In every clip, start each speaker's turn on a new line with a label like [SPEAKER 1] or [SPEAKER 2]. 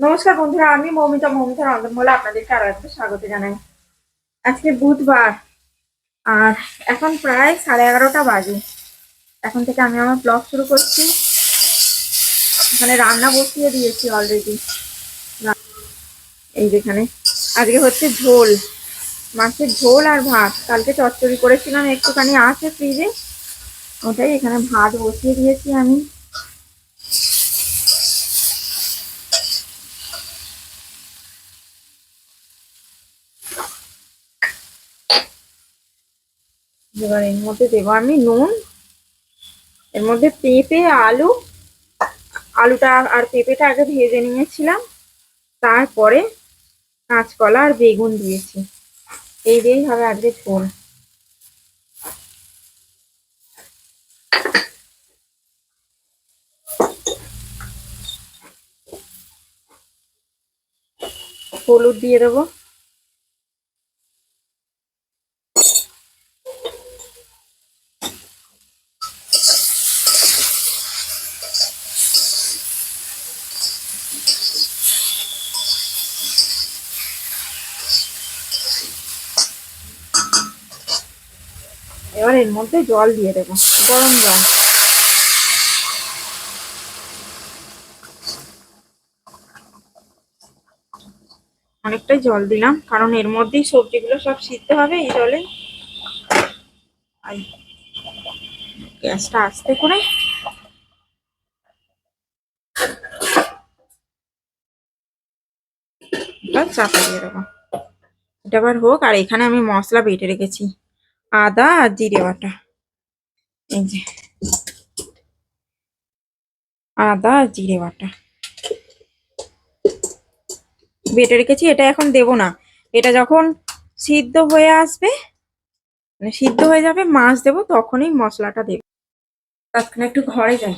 [SPEAKER 1] নমস্কার বন্ধুরা, আমি মৌমিতা মৌমিতা রন্ধনমূলা আপনাদেরকে আরও একটা স্বাগত জানাই। আজকে বুধবার, আর এখন প্রায় সাড়ে এগারোটা বাজে। এখন থেকে আমি আমার ব্লগ শুরু করছি। এখানে রান্না বসিয়ে দিয়েছি অলরেডি এই যেখানে আজকে হচ্ছে ঝোল। মাছের ঝোল আর ভাত। কালকে চচ্চড়ি করেছিলাম, একটুখানি আছে ফ্রিজে ওটাই এখানে ভাত বসিয়ে দিয়েছি আমি। এবার এর মধ্যে দেবো আমি নুন, এর মধ্যে পেঁপে, আলু, আলুটা আর পেঁপেটা আগে ভেজে নিয়েছিলাম, তারপরে কাঁচকলা আর বেগুন দিয়েছি, এই দিয়েই হবে আজকে ঝোল। হলুদ দিয়ে দেবো। এবার এর মধ্যে জল দিয়ে দেবো, গরম জল। অনেকটাই জল দিলাম, কারণ এর মধ্যেই সবজিগুলো সব সিদ্ধ হবে এই জলে। গ্যাসটা আস্তে করে। চাপা দিয়ে দেবো। এটা আবার হোক, আর এখানে আমি মশলা বেটে রেখেছি। আদা আর জিরে বাটা এই যে আদা আর জিরে বাটা বেটে রেখেছি, এটা এখন দেব না। এটা যখন সিদ্ধ হয়ে আসবে মানে সিদ্ধ হয়ে যাবে, মাছ দেবো, তখনই মশলাটা দেবো। তৎক্ষণে একটু ঘরে যাই।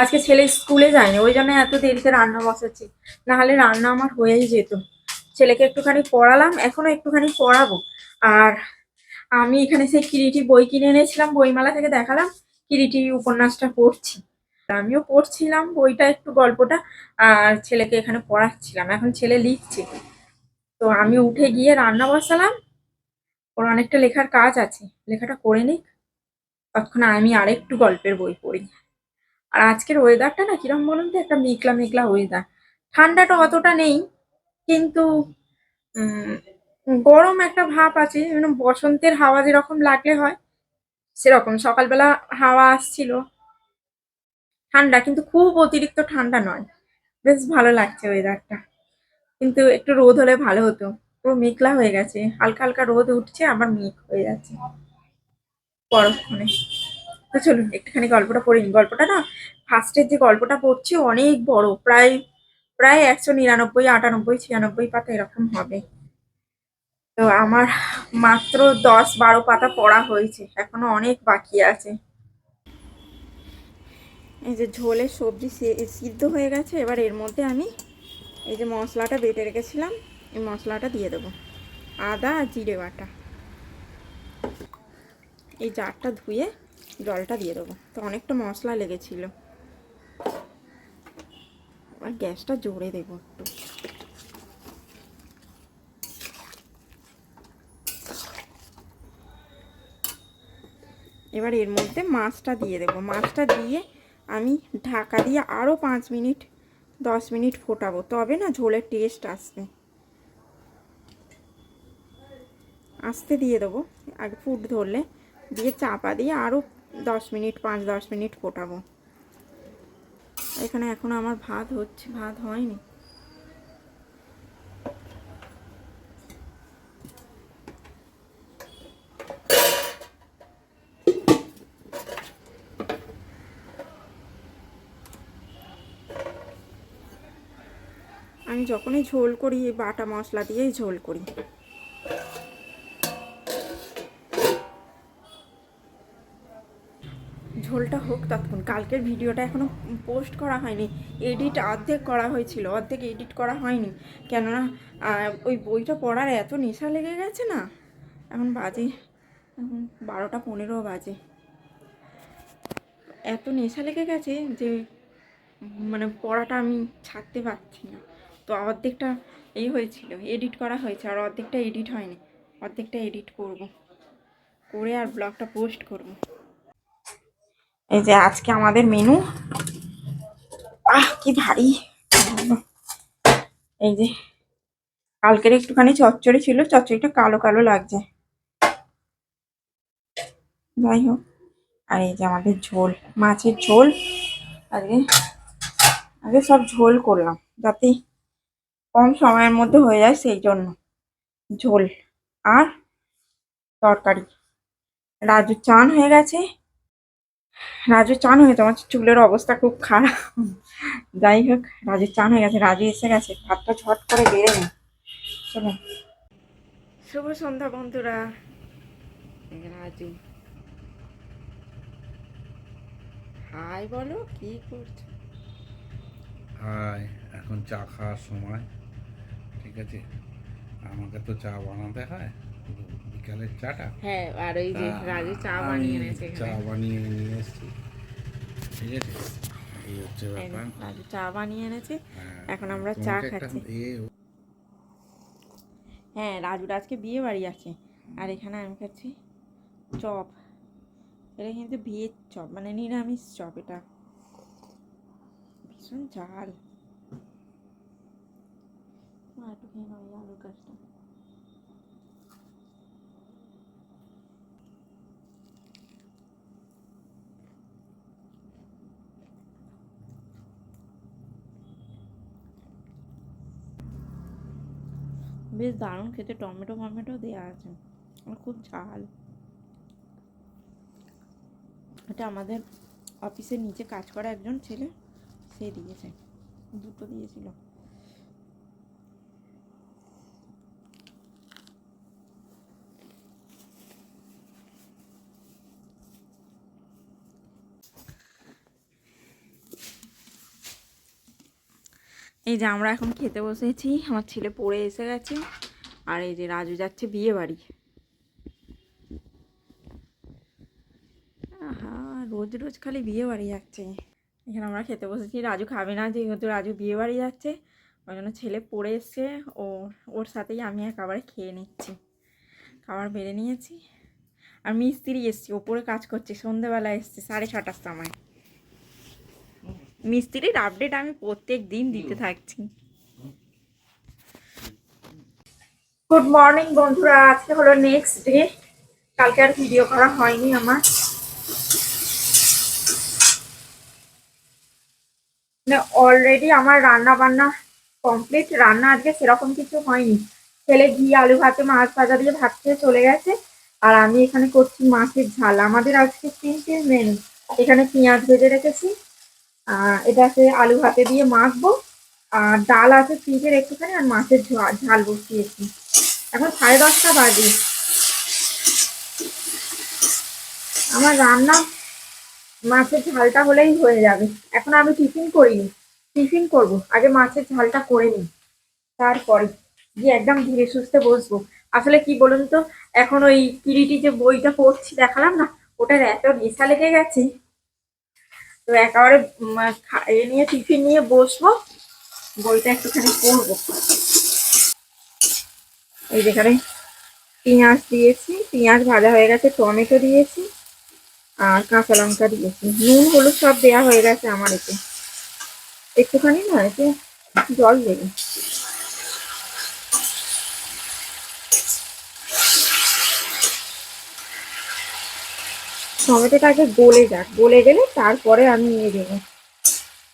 [SPEAKER 1] আজকে ছেলে স্কুলে যায়নি, ওই জন্য এত দেরিতে রান্না বসাচ্ছি। নাহলে রান্না আমার হয়েই যেত। ছেলেকে একটুখানি পড়ালাম, এখনও একটুখানি পড়াবো। আর আমি এখানে সেই কিরিটি বই কিনে এনেছিলাম, বইমেলা থেকে দেখালাম, কিরিটি উপন্যাসটা পড়ছি। আমিও পড়ছিলাম বইটা, একটু গল্পটা, আর ছেলেকে এখানে পড়াচ্ছিলাম। এখন ছেলে লিখছে। তো আমি উঠে গিয়ে রান্না বসালাম। ওর অনেকটা লেখার কাজ আছে। লেখাটা করে নিক। ততক্ষণ আমি আরেকটু গল্পের বই পড়ি। আর আজকের ওয়েদারটা না কিরম বলুন তো, একটা মেঘলা মেঘলা ওয়েদার ঠান্ডাটা অতটা নেই, কিন্তু গরম একটা ভাব আছে যেন বসন্তের হাওয়া যেরকম লাগলে হয়, সেরকম। সকালবেলা হাওয়া আসছিল, ঠান্ডা, কিন্তু খুব অতিরিক্ত ঠান্ডা নয়। বেশ ভালো লাগছে ওয়েদারটা কিন্তু একটু রোদ হলে ভালো হতো। পুরো মেঘলা হয়ে গেছে। হালকা হালকা রোদ উঠছে, আবার মেঘ হয়ে যাচ্ছে। পরক্ষণে তো চলুন, একটুখানি গল্পটা পড়ে নিই। গল্পটা না ফার্স্টের যে গল্পটা পড়ছি, অনেক বড়। প্রায় প্রায় একশো নিরানব্বই, আটানব্বই, ছিয়ানব্বই পাতা এরকম হবে। তো আমার মাত্র দশ বারো পাতা পড়া হয়েছে, এখনও অনেক বাকি আছে। এই যে ঝোলের সবজি সিদ্ধ হয়ে গেছে, এবার এর মধ্যে আমি এই যে মশলাটা বেটে রেখেছিলাম, এই মশলাটা দিয়ে দেবো। আদা আর জিরে বাটা। এই জারটা ধুয়ে জলটা দিয়ে দেবো। তো অনেকটা মশলা লেগেছিল। আর গ্যাসটা জোরে দেবো একটু। এবার এর মধ্যে মাছটা দিয়ে দেবো। মাছটা দিয়ে আমি ঢাকা দিয়ে আরও পাঁচ মিনিট, দশ মিনিট ফোটাবো। তবে না ঝোলের টেস্ট আসবে। আস্তে দিয়ে দেবো। আগে ফুট ধরলে দিয়ে চাপা দিয়ে আরও দশ মিনিট, পাঁচ, দশ মিনিট ফোটাবো। এখানে এখনও আমার ভাত হচ্ছে, ভাত হয়নি। আমি যখনই ঝোল করি, বাটা মশলা দিয়েই ঝোল করি। ঝোলটা হোক ততক্ষণ। কালকের ভিডিওটা এখনও পোস্ট করা হয়নি। এডিট অর্ধেক করা হয়েছিল, অর্ধেক এডিট করা হয়নি। কেননা ওই বইটা পড়ার এত নেশা লেগে গেছে না? এখন বাজে, এখন বারোটা পনেরো বাজে। এত নেশা লেগে গেছে যে মানে পড়াটা আমি ছাড়তে পারছি না। তো অর্ধেকটা এই হয়েছিল এডিট করা হয়েছে আর অর্ধেকটা এডিট হয়নি। অর্ধেকটা এডিট করব। করে আর ব্লগটা পোস্ট করব। এই যে আজকে আমাদের মেনু আহ, কি ভারী। এই যে কালকের একটুখানি চচ্চড়ি ছিল, চচ্চড়িটা কালো কালো লাগছে। যাই হোক, আর এই যে আমাদের ঝোল, মাছের ঝোল। আজকে আগে সব ঝোল করলাম, যাতে কম সময়ের মধ্যে হয়ে যায় সেই জন্য। ঝোল আর তরকারি। রাজু চান হয়ে গেছে। রাজু চান হয়ে তোমার চুলের অবস্থা খুব খারাপ। যাই হোক রাজু চান হয়ে গেছে। রাজু এসে গেছে। ভাতটা ঝট করে বেড়ে নে। চলো শুভ সন্ধ্যা বন্ধুরা। রাজু। হাই বলো কি করছ?
[SPEAKER 2] হাই এখন চা খাওয়ার সময়। ঠিক আছে? আমাকে তো চা বানাতে হয় বিকালের চাটা।
[SPEAKER 1] হ্যাঁ আর ওই যে রাজু চা বানিয়ে এনেছে
[SPEAKER 2] চা বানিয়ে নিয়ে এসেছি। ঠিক আছে? এই হচ্ছে ব্যাপার।
[SPEAKER 1] রাজু চা বানিয়ে এনেছে।
[SPEAKER 2] হ্যাঁ,
[SPEAKER 1] এখন আমরা চা খাচ্ছি। হ্যাঁ রাজুর আজকে বিয়ে বাড়ি আছে। আর এখানে আমি খাচ্ছি চপ। এটা কিন্তু বিয়ের চপ মানে নিরামিষ চপ এটা। ভীষণ ঝাল। মা, একটু খেয়ে আলুর কাজটা বেশ দারুণ খেতে টমেটো ফমেটো দেওয়া আছে। আর খুব ঝাল। এটা আমাদের অফিসের নিচে কাজ করা একজন ছেলে সে দিয়েছে। দুটো দিয়েছিল। এই যে আমরা এখন খেতে বসেছি, আমার ছেলে পড়ে এসে গেছে, আর এই যে রাজু যাচ্ছে বিয়ে বাড়ি। আহা, রোজ রোজ খালি বিয়ে বাড়ি যাচ্ছে। এখানে আমরা খেতে বসেছি, রাজু খাবে না, যেহেতু রাজু বিয়ে বাড়ি যাচ্ছে, ওই জন্য ছেলে পড়ে এসছে ও ওর সাথেই আমি একেবারে খেয়ে নিচ্ছি। খাবার বেড়ে নিয়েছি। আর মিস্ত্রি এসছি, ওপরে কাজ করছে, সন্ধেবেলা এসছে, সাড়ে ছটার সময়। মিস্ত্রির আপডেট আমি প্রত্যেক দিন দিতে থাকছি। গুড মর্নিং বন্ধুরা, আজকে হলো নেক্সট ডে কালকে আর ভিডিও করা হয়নি আমার। অলরেডি আমার রান্না বান্না কমপ্লিট রান্না আজকে সেরকম কিছু হয়নি। ছেলে ঘি, আলু ভাতে, মাছ ভাজা দিয়ে ভাত খেয়ে চলে গেছে। আর আমি এখানে করছি মাছের ঝাল। আমাদের আজকে তিনটে মেনু এখানে পেঁয়াজ ভেজে রেখেছি। আহ, এটাকে আলু ভাতে দিয়ে মাখবো। আর ডাল আছে ফ্রিজের একটুখানি আর মাছের ঝাল বসিয়েছি। এখন সাড়ে দশটা বাজে। আমার রান্না মাছের ঝালটা হলেই হয়ে যাবে। এখন আমি টিফিন করিনি। টিফিন করব। আগে মাছের ঝালটা করে নিই। তারপরে গিয়ে একদম ধীরে সুস্থে বসবো। আসলে কি বলুন তো এখন ওই কিরিটি যে বইটা পড়ছি দেখালাম না? ওটার এত নেশা লেগে গেছে। তো একেবারে এ নিয়ে টিফিন নিয়ে বসবো। বইটা একটুখানি পড়ব। এই যেখানে পেঁয়াজ দিয়েছি। পেঁয়াজ ভাজা হয়ে গেছে, টমেটো দিয়েছি আর কাঁচা লঙ্কা দিয়েছি। নুন, হলুদ সব দেওয়া হয়ে গেছে আমার এতে। একটুখানি না, এতে জল দেবে। টমেটোটা আগে গলে যাক। গলে গেলে তারপরে আমি নিয়ে দেবো।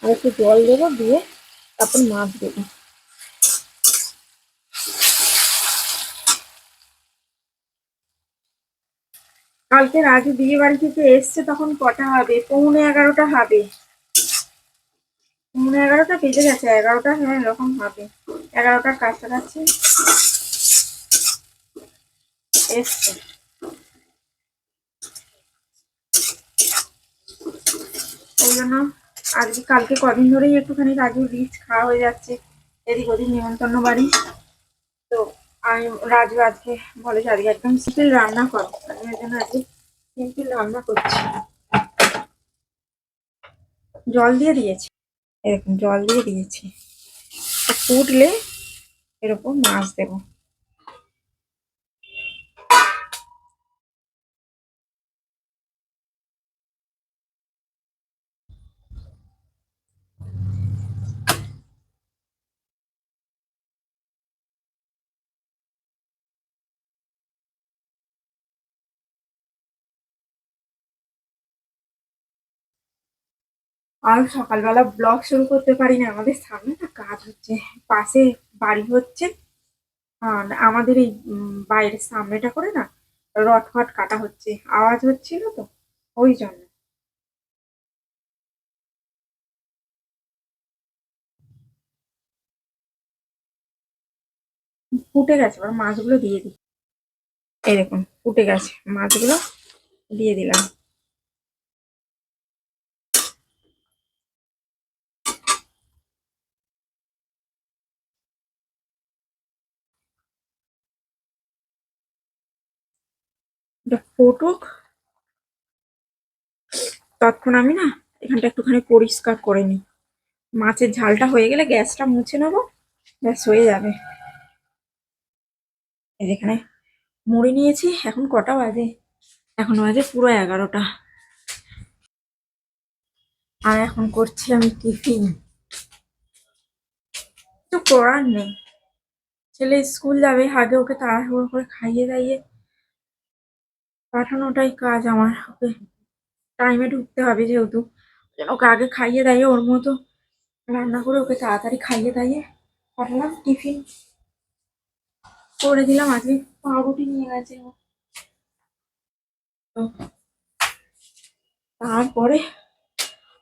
[SPEAKER 1] আর একটু জল দেবো দিয়ে তারপর মাছ দেবো। কালকে রাজু বিয়ে বাড়ি থেকে এসছে, তখন কটা হবে? পৌনে এগারোটা হবে। পৌনে এগারোটা বেজে গেছে, এগারোটা হ্যাঁ এরকম হবে। এগারোটার কাছাকাছি এসছে। ওই জন্য আজকে কালকে কদিন ধরেই একটুখানি রাজুর রিচ খাওয়া হয়ে যাচ্ছে। এদিক ওদিক নিমন্ত্রণ বাড়ি। তো আমি রাজু আজকে বলে আজকে একদম সিম্পল রান্না করো। আমি ওই জন্য আজকে সিম্পল রান্না করছি। জল দিয়ে দিয়েছি। এরকম জল দিয়ে দিয়েছি। ফুটলে এর উপর মাছ দেবো। আর সকালবেলা ব্লগ শুরু করতে পারি না। আমাদের সামনে না কাজ হচ্ছে। পাশে বাড়ি হচ্ছে। আর আমাদের এই বাইরের সামনেটা করে না রড ফট কাটা হচ্ছে। আওয়াজ হচ্ছিল তো, ওই জন্য। ফুটে গেছে, এবার মাছগুলো দিয়ে দিই। দেখুন, ফুটে গেছে। মাছগুলো দিয়ে দিলাম এটা ফুটুক ততক্ষণ আমি না এখানটা একটুখানি পরিষ্কার করে নিই। মাছের ঝালটা হয়ে গেলে গ্যাসটা মুছে নেব, ব্যাস হয়ে যাবে। এই যেখানে মুড়ি নিয়েছি, এখন কটা বাজে? এখন বাজে পুরো এগারোটা। আর এখন করছি আমি টিফিন। কিছু করার নেই। ছেলে স্কুল যাবে, আগে ওকে তাড়াহুড়ো করে খাইয়ে দাইয়ে পাঠানোটাই কাজ আমার ওকে টাইমে ঢুকতে হবে যেহেতু। যেন ওকে আগে খাইয়ে দাইয়ে ওর মতো রান্না করে ওকে তাড়াতাড়ি খাইয়ে দাইয়ে পাঠালাম টিফিন। করে দিলাম, আজকে পাউরুটি নিয়ে গেছে। তো তারপরে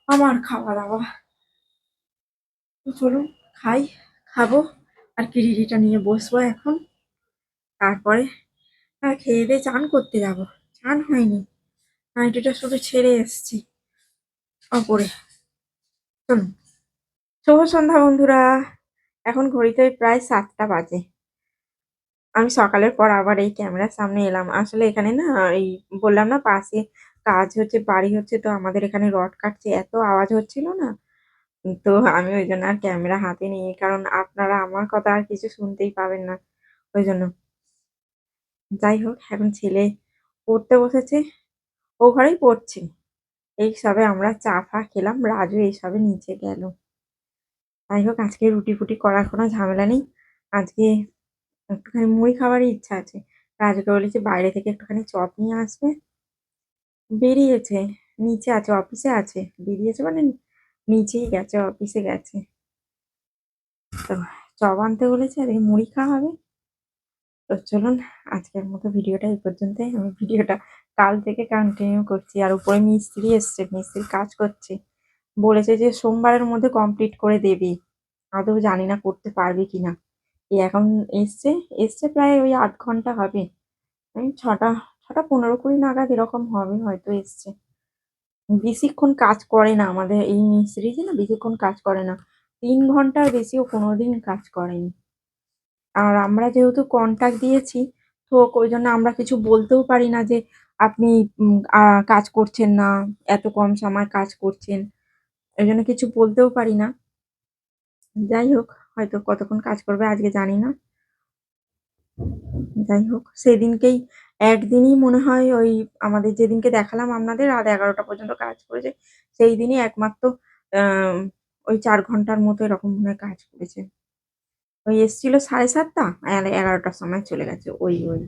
[SPEAKER 1] আমার খাওয়া দাওয়া। তো চলুন খাই, খাব, আর কিরিটিটা নিয়ে বসবো এখন। তারপরে আর খেয়ে দিয়ে চান করতে যাব। চান হয়নি। নাইটিটা শুধু ছেড়ে এসছি। অপরে। চলুন। শুভ সন্ধ্যা, বন্ধুরা। এখন ঘড়িতে প্রায় সাতটা বাজে। আমি সকালের পর আবার এই ক্যামেরার সামনে এলাম। আসলে এখানে না এই বললাম না পাশে কাজ হচ্ছে, বাড়ি হচ্ছে, তো আমাদের এখানে রড কাটছে, এত আওয়াজ হচ্ছিল না। তো আমি ওই জন্য আর ক্যামেরা হাতে নিই কারণ আপনারা আমার কথা আর কিছু শুনতেই পাবেন না। ওই জন্য। যাই হোক, এখন ছেলে পড়তে বসেছে। ও ঘরেই পড়ছে। এই সবে আমরা চা ফা খেলাম, রাজু এই সবে নিচে গেল। যাই হোক, আজকে রুটি ফুটি করার কোনো ঝামেলা নেই। আজকে একটুখানি মুড়ি খাবারই ইচ্ছা আছে। রাজুকে বলেছি বাইরে থেকে একটুখানি চপ নিয়ে আসবে। বেরিয়েছে, নিচে আছে, অফিসে আছে। বেরিয়েছে মানে নিচেই গেছে, অফিসে গেছে। তো চপ আনতে বলেছে আর মুড়ি খাওয়া হবে। তো চলুন, আজকের মতো ভিডিওটা এই পর্যন্তই। আমি ভিডিওটা কাল থেকে কন্টিনিউ করছি আর উপরে মিস্ত্রি এসছে মিস্ত্রি কাজ করছে। বলেছে যে সোমবারের মধ্যে কমপ্লিট করে দেবে। আদৌ জানি না করতে পারবে কিনা এই এখন এসছে এসছে প্রায় ওই আধ ঘণ্টা হবে। ছটা ছটা পনেরো কুড়ি নাগাদ এরকম হবে, হয়তো এসছে। বেশিক্ষণ কাজ করে না আমাদের এই মিস্ত্রি যে না বেশিক্ষণ কাজ করে না। তিন ঘণ্টার বেশিও কোনোদিন কাজ করেনি। আর আমরা যেহেতু কন্ট্যাক্ট দিয়েছি, তো ওই জন্য আমরা কিছু বলতেও পারি না যে আপনি কাজ করছেন না, এত কম সময় কাজ করছেন। ওই জন্য কিছু বলতেও পারি না। যাই হোক, হয়তো কতক্ষণ কাজ করবে আজকে জানি না। যাই হোক, সেদিনকেই একদিনই মনে হয় ওই আমাদের যেদিনকে দেখালাম আপনাদের, রাত এগারোটা পর্যন্ত কাজ করেছে, সেই দিনই একমাত্র ওই চার ঘণ্টার মতো এরকম মনে হয় কাজ করেছে। ওই এসছিল সাড়ে সাতটা? আর এগারোটার সময় চলে গেছে। ওই ওই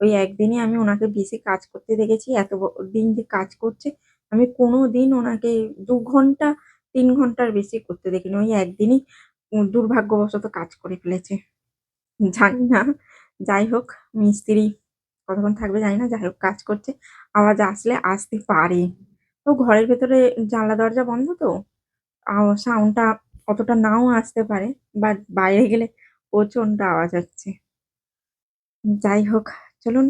[SPEAKER 1] ওই একদিনই আমি ওনাকে বেশি কাজ করতে দেখেছি। এত দিন যে কাজ করছে, আমি কোনো দিন ওনাকে দু ঘণ্টা, তিন ঘণ্টার বেশি করতে দেখিনি। ওই একদিনই দুর্ভাগ্যবশত কাজ করে ফেলেছে। জানি না, যাই হোক, মিস্ত্রি কতক্ষণ থাকবে জানি না, যাই হোক, কাজ করছে। আওয়াজ আসলে আসতে পারে। তো ঘরের ভেতরে জানলা, দরজা বন্ধ তো? সাউন্ডটা অতটা নাও আসতে পারে বাট বাইরে গেলে প্রচণ্ড আওয়াজ হচ্ছে যাই হোক, চলুন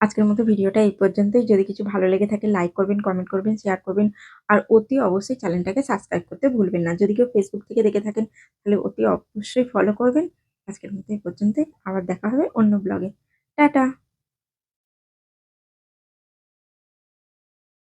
[SPEAKER 1] আজকের মতো ভিডিওটা এই পর্যন্তই। যদি কিছু ভালো লেগে থাকে লাইক করবেন কমেন্ট করবেন শেয়ার করবেন। আর অতি অবশ্যই চ্যানেলটাকে সাবস্ক্রাইব করতে ভুলবেন না। যদি কেউ ফেসবুক থেকে দেখে থাকেন, তাহলে অতি অবশ্যই ফলো করবেন। আজকের মতো এই পর্যন্তই। আবার দেখা হবে অন্য ব্লগে টাটা!